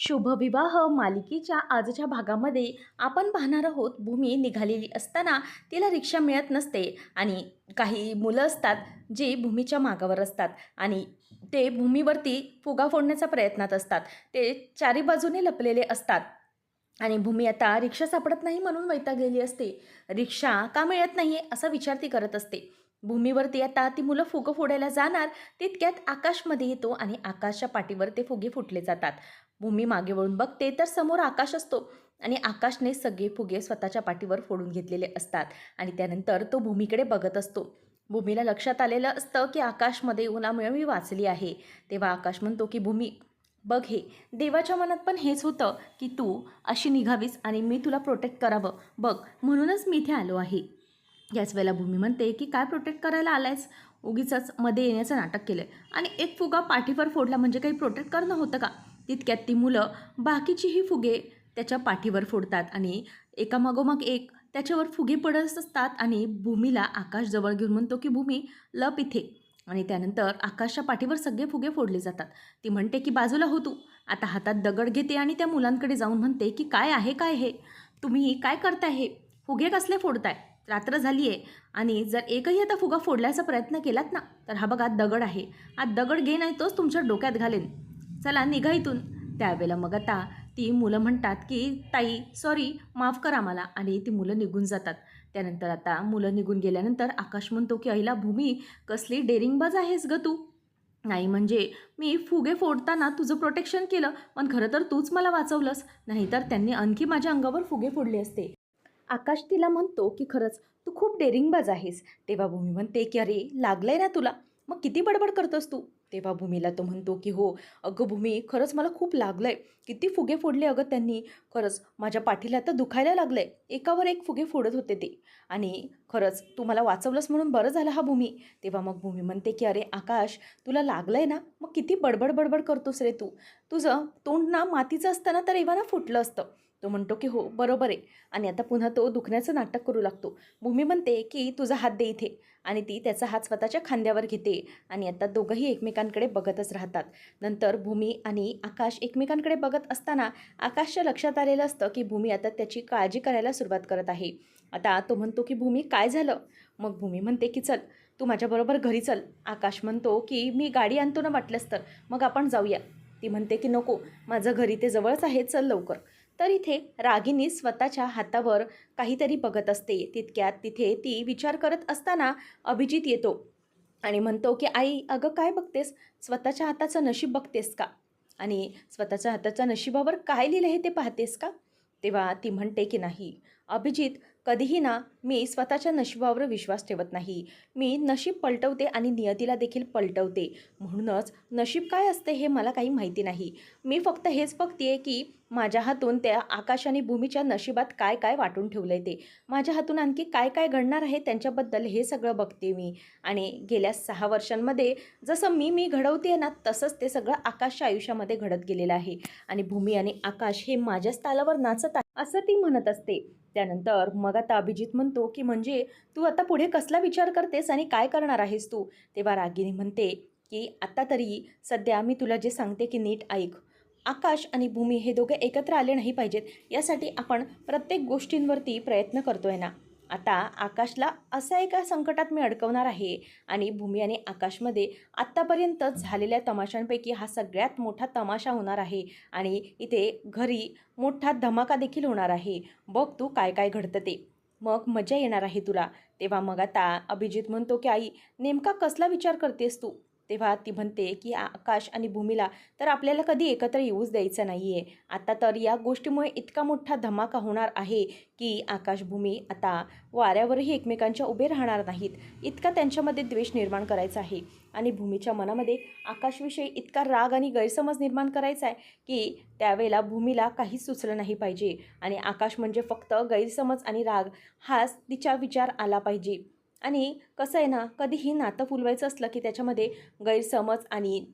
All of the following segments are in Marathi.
शुभविवाह मालिकेच्या आजच्या भागामध्ये आपण पाहणार आहोत. भूमी निघालेली असताना तिला रिक्षा मिळत नसते आणि काही मुलं असतात जे भूमीच्या मागावर असतात आणि ते भूमीवरती फुगा फोडण्याच्या प्रयत्नात असतात. ते चारी बाजूने लपलेले असतात आणि भूमी आता रिक्षा सापडत नाही म्हणून वैतागलेली असते. रिक्षा का मिळत नाही आहे असा विचार ती करत असते. भूमीवरती आता ती मुलं फुगं फोडायला जाणार तितक्यात आकाशमध्ये येतो आणि आकाशच्या पाठीवर ते फुगे फुटले जातात. भूमी मागे वळून बघते तर समोर आकाश असतो. आणि आकाशने सगळे फुगे स्वतःच्या पाठीवर फोडून घेतलेले असतात. आणि त्यानंतर तो भूमीकडे बघत असतो. भूमीला लक्षात आलेलं असतं की आकाशमध्ये उन्हामुळे मी वाचली आहे. तेव्हा आकाश म्हणतो की भूमी बघ हे. देवाच्या मनात पण हेच होतं की तू अशी निघावीस आणि मी तुला प्रोटेक्ट करावं. बघ म्हणूनच मी इथे आलो आहे. याच वेळेला भूमी म्हणते की काय प्रोटेक्ट करायला आलायस? उगीच मध्ये येण्याचं नाटक केलं आणि एक फुगा पाठीवर फोडला म्हणजे काही प्रोटेक्ट करणं होतं का? तितक्यात ती मुलं बाकीचीही फुगे त्याच्या पाठीवर फोडतात आणि एकामागोमाग एक त्याच्यावर फुगे पडत असतात आणि भूमीला आकाश जवळ घेऊन म्हणतो की भूमी लप इथे. आणि त्यानंतर आकाशच्या पाठीवर सगळे फुगे फोडले जातात. ती म्हणते की बाजूला हो तू. आता हातात दगड घेते आणि त्या मुलांकडे जाऊन म्हणते की काय आहे काय हे? तुम्ही काय करताय हे? फुगे कसले फोडताय? रात्र झाली आहे आणि जर एकही आता फुगा फोडल्याचा प्रयत्न केलात ना तर हा बघा दगड आहे. हा दगड घे नाही तोच तुमच्या डोक्यात घालेन. चला निघा इथून. त्यावेळेला मग आता ती मुलं म्हणतात की ताई सॉरी माफ करा मला. आणि ती मुलं निघून जातात. त्यानंतर आता मुलं निघून गेल्यानंतर आकाश म्हणतो की अहिला भूमी कसली डेरिंगबाज आहेस ग तू? नाही म्हणजे मी फुगे फोडताना तुझं प्रोटेक्शन केलं पण खरं तर तूच मला वाचवलंस. नाहीतर त्यांनी आणखी माझ्या अंगावर फुगे फोडले असते. आकाश तिला म्हणतो की खरंच तू खूप डेरिंगबाज आहेस. तेव्हा भूमी म्हणते की अरे लागलंय ना तुला. मग किती बडबड करतोस तू? तेव्हा भूमीला तो म्हणतो की हो अगं भूमी खरंच मला खूप लागलंय. किती फुगे फोडले अगं त्यांनी. खरंच माझ्या पाठीला तर दुखायला लागलंय. एकावर एक फुगे फोडत होते ते. आणि खरंच तू मला वाचवलंस म्हणून बरं झालं हा भूमी. तेव्हा मग भूमी म्हणते की अरे आकाश तुला लागलंय ना? मग किती बडबड बडबड करतोस रे तू? तुझं तोंड ना मातीचं असताना तर एव्हा फुटलं असतं. तो म्हणतो की हो बरोबर आहे. आणि आता पुन्हा तो दुखण्याचं नाटक करू लागतो. भूमी म्हणते की तुझा हात दे इथे. आणि ती त्याचा हात स्वतःच्या खांद्यावर घेते. आणि आता दोघंही एकमेकांकडे बघतच राहतात. नंतर भूमी आणि आकाश एकमेकांकडे बघत असताना आकाशच्या लक्षात आलेलं असतं की भूमी आता त्याची काळजी करायला सुरुवात करत आहे. आता तो म्हणतो की भूमी काय झालं? मग भूमी म्हणते की चल तू माझ्याबरोबर घरी चल. आकाश म्हणतो की मी गाडी आणतो ना वाटलंस तर मग आपण जाऊया. ती म्हणते की नको माझं घरी ते जवळच आहे चल लवकर. तर इथे रागिनी स्वतःच्या हातावर काहीतरी बघत असते. तितक्यात तिथे ती विचार करत असताना अभिजित येतो आणि म्हणतो की आई अगं काय बघतेस? स्वतःच्या हाताचं नशीब बघतेस का? आणि स्वतःच्या हाताच्या नशिबावर काय लिहिलं आहे ते पाहतेस का? तेव्हा ती म्हणते की नाही. अभिजित कधीही ना मी स्वतःच्या नशिबावर विश्वास ठेवत नाही. मी नशीब पलटवते आणि नियतीला देखील पलटवते. म्हणूनच नशीब काय असते हे मला काही माहिती नाही. मी फक्त हेच बघते की माझ्या हातून त्या आकाश आणि भूमीच्या नशिबात काय काय वाटून ठेवलं आहे ते. माझ्या हातून आणखी काय काय घडणार आहे त्यांच्याबद्दल हे सगळं बघते मी. आणि गेल्या सहा वर्षांमध्ये जसं मी मी घडवते ना तसंच ते सगळं आकाशच्या आयुष्यामध्ये घडत गेलेलं आहे. आणि भूमी आणि आकाश हे माझ्याच तालावर नाचत आहे असं ती म्हणत असते. त्यानंतर मग आता अभिजित म्हणतो की म्हणजे तू आता पुढे कसला विचार करतेस आणि काय करणार आहेस तू? तेव्हा रागिनी म्हणते की आत्ता तरी सध्या मी तुला जे सांगते की नीट ऐक. आकाश आणि भूमी हे दोघे एकत्र आले नाही पाहिजेत. यासाठी आपण प्रत्येक गोष्टींवरती प्रयत्न करतोय ना? आता आकाशला असा एका संकटात मी अडकवणार आहे आणि भूमी आणि आकाशमध्ये आत्तापर्यंत झालेल्या तमाशांपैकी हा सगळ्यात मोठा तमाशा होणार आहे आणि इथे घरी मोठा धमाका देखील होणार आहे. बघ तू काय काय घडतं ते. मग मजा येणार आहे तुला. तेव्हा मग आता अभिजित म्हणतो की आई नेमका कसला विचार करतेस तू? तेव्हा ती म्हणते की आकाश आणि भूमीला तर आपल्याला कधी एकत्र येऊच द्यायचं नाही आहे आता तर या गोष्टीमुळे इतका मोठा धमाका होणार आहे की आकाश भूमी आता वाऱ्यावरही एकमेकांच्या उभे राहणार नाहीत. इतका त्यांच्यामध्ये द्वेष निर्माण करायचा आहे. आणि भूमीच्या मनामध्ये आकाशविषयी इतका राग आणि गैरसमज निर्माण करायचा आहे की त्यावेळेला भूमीला काहीच सुचलं नाही पाहिजे. आणि आकाश म्हणजे फक्त गैरसमज आणि राग. हाच तिचा विचार आला पाहिजे. आणि कसं आहे ना कधीही नातं फुलवायचं असलं की त्याच्यामध्ये गैरसमज आणि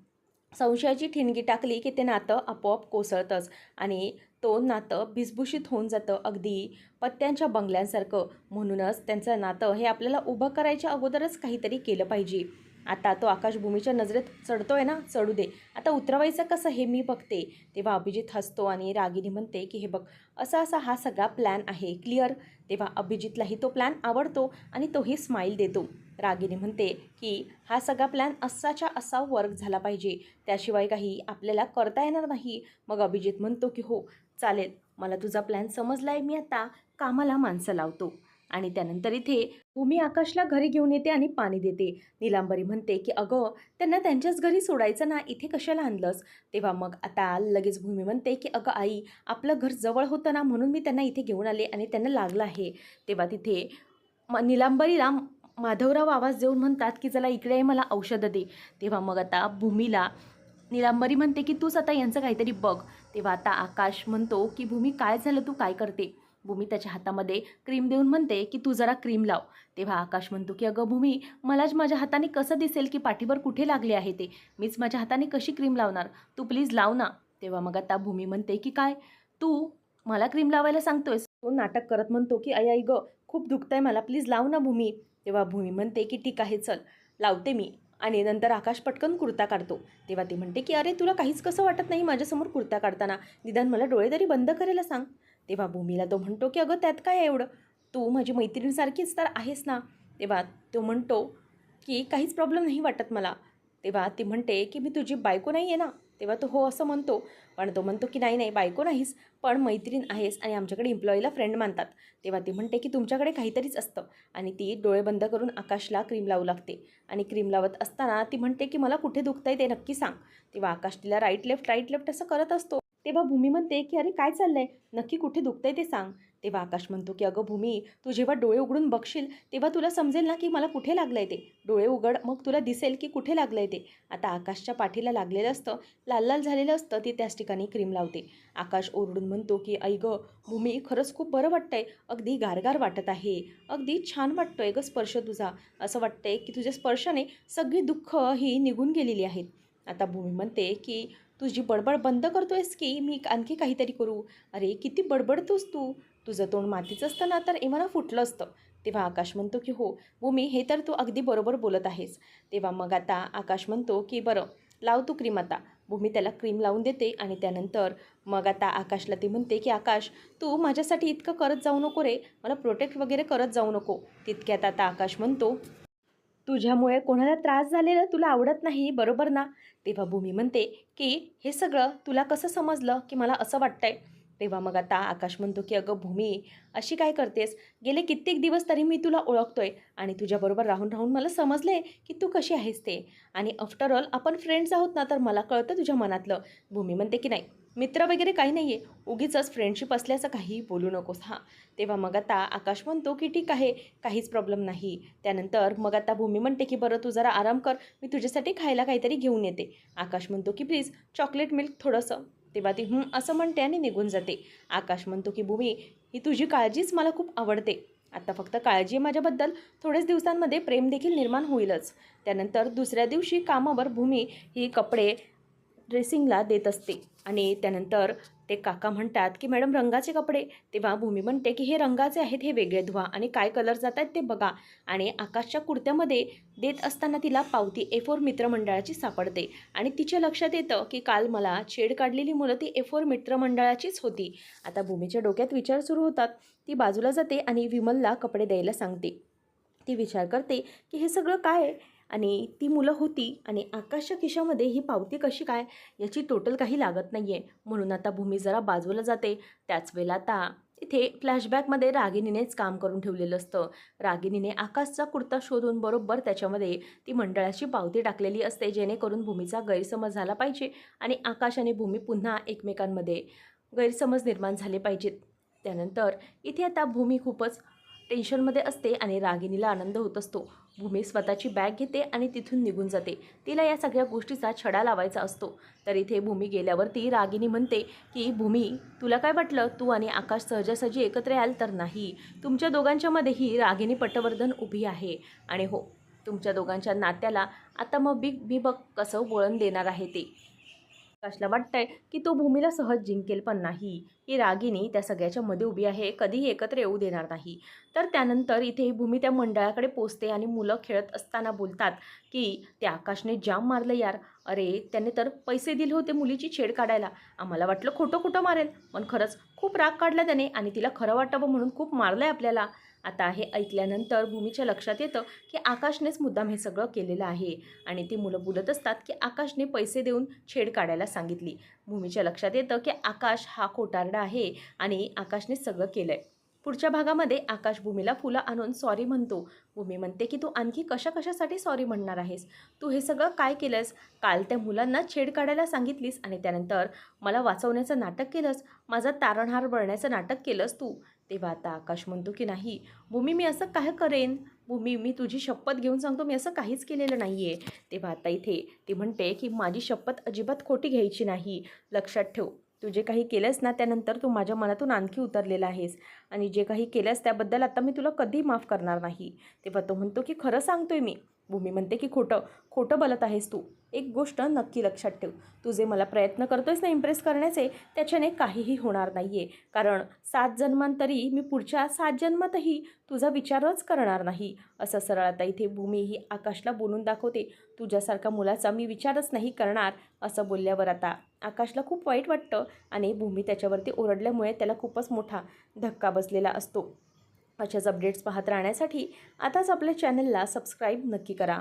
संशयाची ठिणगी टाकली की ते नातं आपोआप कोसळतंच आणि तो नातं भिसभूषित होऊन जातं अगदी पत्त्यांच्या बंगल्यांसारखं. म्हणूनच त्यांचं नातं हे आपल्याला उभं करायच्या अगोदरच काहीतरी केलं पाहिजे. आता तो आकाशभूमीच्या नजरेत चढतो आहे ना चढू दे. आता उतरवायचं कसं हे मी बघते. तेव्हा अभिजित हसतो आणि रागिनी म्हणते की हे बघ असा असा हा सगळा प्लॅन आहे. क्लिअर तेव्हा अभिजितलाही तो प्लॅन आवडतो आणि तोही स्माईल देतो. रागिनी म्हणते की हा सगळा प्लॅन असाच्या असा वर्क झाला पाहिजे. त्याशिवाय काही आपल्याला करता येणार नाही. मग अभिजित म्हणतो की हो चालेल. मला तुझा प्लॅन समजला आहे मी आता. कामाला माणसं लावतो. आणि त्यानंतर इथे भूमी आकाशला घरी घेऊन येते आणि पाणी देते. निलांबरी म्हणते की अगं त्यांना त्यांच्याच घरी सोडायचं ना इथे कशाला आणलंस? तेव्हा मग आता लगेच भूमी म्हणते की अगं आई आपलं घर जवळ होतं ना म्हणून मी त्यांना इथे घेऊन आले आणि त्यांना लागलं आहे. तेव्हा तिथे म निलांबरीला माधवराव आवाज देऊन म्हणतात की चला इकडे मला औषधं दे. तेव्हा मग आता भूमीला निलांबरी म्हणते की तूच आता यांचं काहीतरी बघ. तेव्हा आता आकाश म्हणतो की भूमी काय झालं? तू काय करते? भूमी त्याच्या हातामध्ये क्रीम देऊन म्हणते की तू जरा क्रीम लाव. तेव्हा आकाश म्हणतो की अगं भूमी मलाच माझ्या हाताने कसं दिसेल की पाठीवर कुठे लागले आहे ते? मीच माझ्या हाताने कशी क्रीम लावणार? तू प्लीज लाव ना. तेव्हा मग आता भूमी म्हणते की काय? तू मला क्रीम लावायला सांगतोयस? तो नाटक करत म्हणतो की आई आई ग खूप दुखतंय मला प्लीज लाव ना भूमी. तेव्हा भूमी म्हणते की ठीक आहे चल लावते मी. आणि नंतर आकाश पटकन कुर्ता काढतो. तेव्हा ती म्हणते की अरे तुला काहीच कसं वाटत नाही माझ्यासमोर कुर्ता काढताना? निदान मला डोळे तरी बंद करायला सांग. तेव्हा भूमीला तो म्हणतो की अगं त्यात काय एवढं? तू माझी मैत्रिणीसारखीच तर आहेस ना. तेव्हा तो म्हणतो की काहीच प्रॉब्लेम नाही वाटत मला. तेव्हा ती म्हणते की मी तुझी बायको नाही आहे ना. तेव्हा तो हो असं म्हणतो. पण तो म्हणतो की नाही नाही बायको नाहीस पण मैत्रीण आहेस आणि आमच्याकडे एम्प्लॉईला फ्रेंड मानतात. तेव्हा ती म्हणते की तुमच्याकडे काहीतरीच असतं. आणि ती डोळे बंद करून आकाशला क्रीम लावू लागते. आणि क्रीम लावत असताना ती म्हणते की मला कुठे दुखतंय ते नक्की सांग. तेव्हा आकाश तिला राईट लेफ्ट राईट लेफ्ट असं करत असतो. तेव्हा भूमी म्हणते की अरे काय चाललंय? नक्की कुठे दुखतंय ते सांग. तेव्हा आकाश म्हणतो की अगं भूमी तू जेव्हा डोळे उघडून बघशील तेव्हा तुला समजेल ना की मला कुठे लागलं आहे ते. डोळे उघड मग तुला दिसेल की कुठे लागलं आहे ते. आता आकाशच्या पाठीला लागलेलं असतं लाल लाल झालेलं असतं ती त्याच ठिकाणी क्रीम लावते. आकाश ओरडून म्हणतो की ऐ गं भूमी खरंच खूप बरं वाटतंय. अगदी गारगार वाटत आहे. अगदी छान वाटतोय गं स्पर्श तुझा. असं वाटतंय की तुझ्या स्पर्शाने सगळी दुःख ही निघून गेलेली आहेत. आता भूमी म्हणते की तुझी बडबड बंद करतोयस की मी आणखी काहीतरी करू? अरे किती बडबडतोस तू. तुझं तोंड मातीचं असतं ना तर एमाना फुटलं असतं. तेव्हा आकाश म्हणतो की हो भूमी हे तर तू अगदी बरोबर बोलत आहेस. तेव्हा मग आता आकाश म्हणतो की बरं लाव तू क्रीम आता. भूमी त्याला क्रीम लावून देते आणि त्यानंतर मग आता आकाशला ती म्हणते की आकाश तू माझ्यासाठी इतकं करत जाऊ नको रे. मला प्रोटेक्ट वगैरे करत जाऊ नको. तितक्यात आता आकाश म्हणतो तुझ्यामुळे कोणाला त्रास झालेला तुला आवडत नाही बरोबर ना? तेव्हा भूमी म्हणते की हे सगळं तुला कसं समजलं की मला असं वाटतंय? तेव्हा मग आता आकाश म्हणतो की अगं भूमी अशी काय करतेस? गेले कित्येक दिवस तरी मी तुला ओळखतोय आणि तुझ्याबरोबर राहून राहून मला समजले की तू कशी आहेस ते. आणि आफ्टर ऑल आपण फ्रेंड्स आहोत ना तर मला कळतं तुझ्या मनातलं. भूमी म्हणते की नाही मित्र वगैरे काही नाही आहे उगीचच फ्रेंडशिप असल्याचं काहीही बोलू नकोस. हां. तेव्हा मग आता आकाश म्हणतो की ठीक आहे काहीच प्रॉब्लेम नाही. त्यानंतर मग आता भूमी म्हणते की बरं तू जरा आराम कर. मी तुझ्यासाठी खायला काहीतरी घेऊन येते. आकाश म्हणतो की प्लीज चॉकलेट मिल्क थोडंसं. तेव्हा ती हं असं म्हणते आणि निघून जाते. आकाश म्हणतो की भूमी ही तुझी काळजीच मला खूप आवडते. आता फक्त काळजी आहे माझ्याबद्दल. थोडेच दिवसांमध्ये प्रेम देखील निर्माण होईलच. त्यानंतर दुसऱ्या दिवशी कामावर भूमी ही कपडे ड्रेसिंगला देत असते. आणि त्यानंतर ते काका म्हणतात की मॅडम रंगाचे कपडे. तेव्हा भूमी म्हणते की हे रंगाचे आहेत हे वेगळे धुवा आणि काय कलर जात आहेत ते बघा. आणि आकाशच्या कुर्त्यामध्ये देत असताना तिला पावती ए फोर मित्रमंडळाची सापडते. आणि तिच्या लक्षात येतं की काल मला छेड काढलेली मुलं ती ए फोर मित्रमंडळाचीच होती. आता भूमीच्या डोक्यात विचार सुरू होतात. ती बाजूला जाते आणि विमलला कपडे द्यायला सांगते. ती विचार करते की हे सगळं काय आहे? आणि ती मुलं होती आणि आकाशच्या खिशामध्ये ही पावती कशी काय याची टोटल काही लागत नाही आहे म्हणून आता भूमी जरा बाजूला जाते. त्याच वेळेला आता इथे फ्लॅशबॅकमध्ये रागिनीनेच काम करून ठेवलेलं असतं. रागिनीने आकाशचा कुर्ता शोधून बरोबर त्याच्यामध्ये ती मंडळाची पावती टाकलेली असते जेणेकरून भूमीचा गैरसमज झाला पाहिजे आणि आकाश आणि भूमी पुन्हा एकमेकांमध्ये गैरसमज निर्माण झाले पाहिजेत. त्यानंतर इथे आता भूमी खूपच टेन्शनमध्ये असते आणि रागिणीला आनंद होत असतो. भूमी स्वतःची बॅग घेते आणि तिथून निघून जाते. तिला या सगळ्या गोष्टीचा छडा लावायचा असतो. तर इथे भूमी गेल्यावरती रागिनी म्हणते की भूमी तुला काय वाटलं? तू आणि आकाश सहजासहजी एकत्र याल तर नाही. तुमच्या दोघांच्यामध्येही रागिनी पटवर्धन उभी आहे. आणि हो तुमच्या दोघांच्या नात्याला आता मग बी मी बघ कसं वळण देणार आहे ते. आकाशला वाटतंय की तो भूमीला सहज जिंकेल पण नाही. ही रागिनी त्या सगळ्याच्या मध्ये उभी आहे कधीही एकत्र येऊ देणार नाही. तर त्यानंतर इथे भूमी त्या मंडळाकडे पोचते आणि मुलं खेळत असताना बोलतात की त्या आकाशने जाम मारलं यार. अरे त्याने तर पैसे दिले होते मुलीची छेड काढायला. आम्हाला वाटलं खोटं खोटं मारेल. पण खरंच खूप राग काढला त्याने आणि तिला खरं वाटावं म्हणून खूप मारलं आहे आपल्याला. आता हे ऐकल्यानंतर भूमीच्या लक्षात येतं की आकाशनेच मुद्दाम हे सगळं केलेलं आहे. आणि ती मुलं बोलत असतात की आकाशने पैसे देऊन छेड काढायला सांगितली. भूमीच्या लक्षात येतं की आकाश हा खोटारडा आहे आणि आकाशने सगळं केलं आहे पुढच्या भागामध्ये आकाश भूमीला फुलं आणून सॉरी म्हणतो. भूमी म्हणते की तू आणखी कशा कशासाठी सॉरी म्हणणार आहेस? तू हे सगळं काय केलंस? काल त्या मुलांना छेड काढायला सांगितलीस आणि त्यानंतर मला वाचवण्याचं नाटक केलंस? माझा तारणहार बळण्याचं नाटक केलंस तू? तेव्हा आता आकाश म्हणतो की नाही भूमी मी असं काय करेन? भूमी मी तुझी शपथ घेऊन सांगतो मी असं काहीच केलेलं नाही आहे तेव्हा आता इथे ती म्हणते की माझी शपथ अजिबात खोटी घ्यायची नाही. लक्षात ठेव तू जे काही केलंस ना त्यानंतर तू माझ्या मनातून आणखी उतरलेला आहेस. आणि जे काही केलंस त्याबद्दल आता मी तुला कधी माफ करणार नाही. तेव्हा तो म्हणतो की खरं सांगतोय मी. भूमी म्हणते की खोटं खोटं बोलत आहेस तू. एक गोष्ट नक्की लक्षात ठेव. तू जे मला प्रयत्न करतोयस ना इम्प्रेस करण्याचे त्याच्याने काहीही होणार नाही आहे कारण सात जन्मांतरी मी पुढच्या सात जन्मातही तुझा विचारच करणार नाही. असं सरळ आता इथे भूमी ही आकाशला बोलून दाखवते. तुझ्यासारखा मुलाचा मी विचारच नाही करणार असं बोलल्यावर आता आकाशला खूप वाईट वाटतं आणि भूमी त्याच्यावरती ओरडल्यामुळे त्याला खूपच मोठा धक्का बसलेला असतो. अशाच अपडेट्स पाहत राहण्यासाठी आताच आपल्या चॅनलला सबस्क्राईब नक्की करा.